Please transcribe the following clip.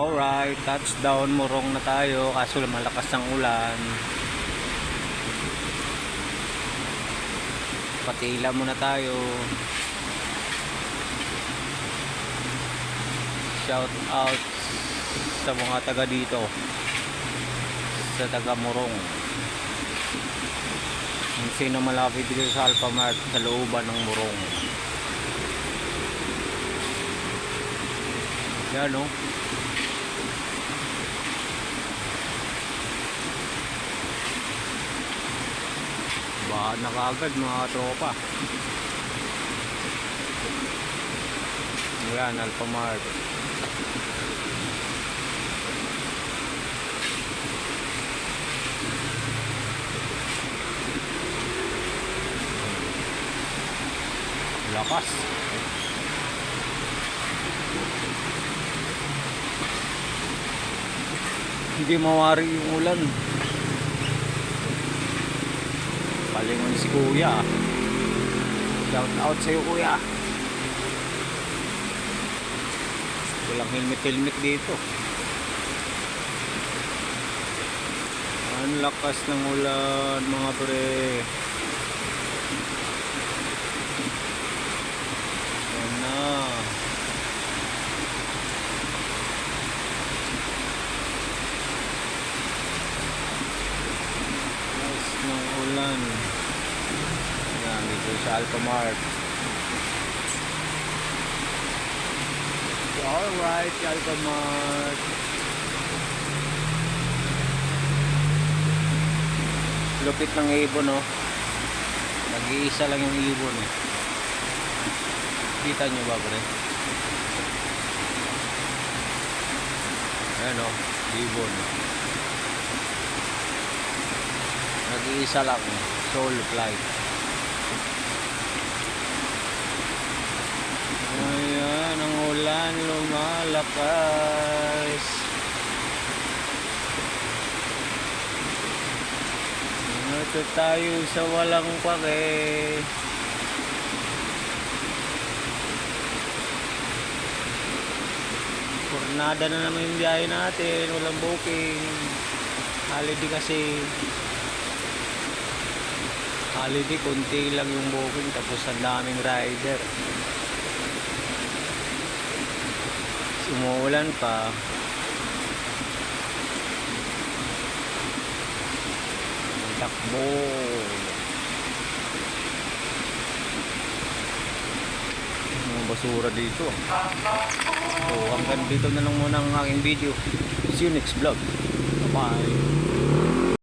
Alright, touchdown, murong na tayo kaso malakas ang ulan. Patila muna tayo. Shout out sa mga taga dito. Sa taga Murong. Kung sino malapit dito sa Alphamart sa looban ng Murong. Yan oh. Bahan na kaagad mga tropa. Yan, Alphamart. Lakas. Hindi mawari yung ulan. Palingon si kuya. Shout out sa'yo kuya. Walang helmet-helmet dito. Ang lakas ng ulan mga pre. Yan na. Lakas ng ulan. Yan, dito sa Alphamart. Alright, Alphamart. Lupit ng ibon, no? Nag-iisa lang yung ibon, eh. Kita nyo ba, pre? Ayan, oh. Ibon. Nag-iisa lang. Solo flight. Ayan, ang ulan lumalakas. Ito tayo sa walang pake. Pornada na naman yung biyahe natin. Walang booking. Holiday kasi. Holiday, konti lang yung booking. Tapos ang daming rider. Umuulan pa. Takbo. Mga basura dito. So hanggang dito na lang muna ang aking video. See you next vlog. Bye.